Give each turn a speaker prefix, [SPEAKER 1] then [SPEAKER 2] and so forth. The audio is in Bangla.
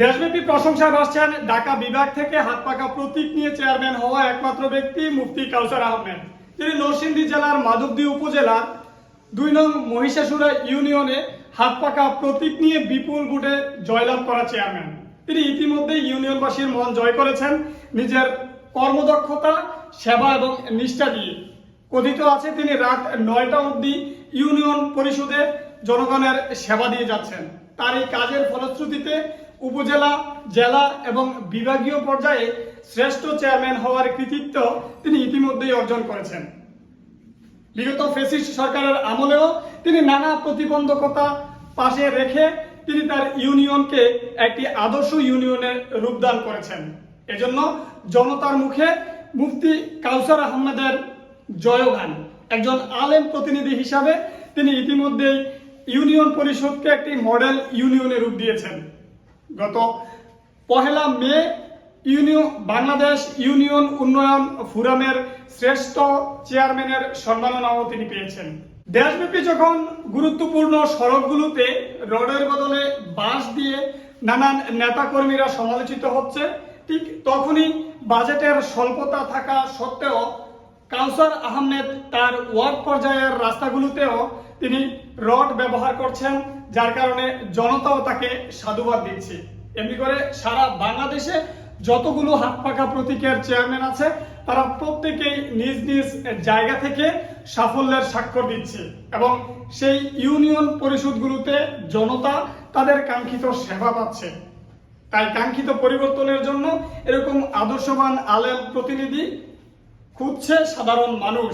[SPEAKER 1] দেশব্যাপী প্রশংসায় ভাসছেন ঢাকা বিভাগ থেকে হাত পাকা প্রতীক নিয়ে চেয়ারম্যান হওয়া একমাত্র ব্যক্তি মুফতি কাউসার আহমেদ। তিনি নরসিংদী জেলার মাধবদী উপজেলার দুই নং মহিষাসুরা ইউনিয়নে হাত পাকা প্রতীক নিয়ে বিপুল ভোটে জয়লাভ করা চেয়ারম্যান। তিনি ইতিমধ্যে ইউনিয়নবাসীর মন জয় করেছেন। নিজের কর্মদক্ষতা, সেবা এবং নিষ্ঠা দিয়ে। কথিত আছে, তিনি রাত নয়টা অবধি ইউনিয়ন পরিষদে জনগণের সেবা দিয়ে যাচ্ছেন। তার এই কাজের ফলশ্রুতিতে উপজেলা, জেলা এবং বিভাগীয় পর্যায়ে শ্রেষ্ঠ চেয়ারম্যান হওয়ার কৃতিত্ব তিনি ইতিমধ্যেই অর্জন করেছেন। বিগত ফেসিস্ট সরকারের আমলেও তিনি নানা প্রতিবন্ধকতা পাশে রেখে তিনি তার ইউনিয়নকে একটি আদর্শ ইউনিয়নের রূপদান করেছেন। এজন্য জনতার মুখে মুফতি কাউসার আহমেদের জয়গান, একজন আলেম প্রতিনিধি হিসাবে তিনি ইতিমধ্যেই ইউনিয়ন পরিষদকে একটি মডেল ইউনিয়নে রূপ দিয়েছেন। গত পহেলা মে ইউনিয়ন, বাংলাদেশ ইউনিয়ন উন্নয়ন ফোরামের শ্রেষ্ঠ চেয়ারম্যানের সম্মাননাও তিনি পেয়েছেন। দেশব্যাপী যখন গুরুত্বপূর্ণ সড়কগুলোতে রোডের বদলে বাঁশ দিয়ে নানান নেতাকর্মীরা সমালোচিত হচ্ছে, ঠিক তখনই বাজেটের স্বল্পতা থাকা সত্ত্বেও কাউসার আহমেদ তার ওয়ার্ড পর্যায়ের রাস্তাগুলোতেও তিনি রড ব্যবহার করছেন, যার কারণে জনতাও তাকে সাধুবাদ দিচ্ছে। এমনি করে সারা বাংলাদেশে যতগুলো হাত পাকা প্রতীকের চেয়ারম্যান আছে, তারা প্রত্যেকেই নিজ নিজ জায়গা থেকে সাফল্যের স্বাক্ষর দিচ্ছে এবং সেই ইউনিয়ন পরিষদগুলোতে জনতা তাদের কাঙ্ক্ষিত সেবা পাচ্ছে। তাই কাঙ্ক্ষিত পরিবর্তনের জন্য এরকম আদর্শবান আলেম প্রতিনিধি খুঁজছে সাধারণ মানুষ।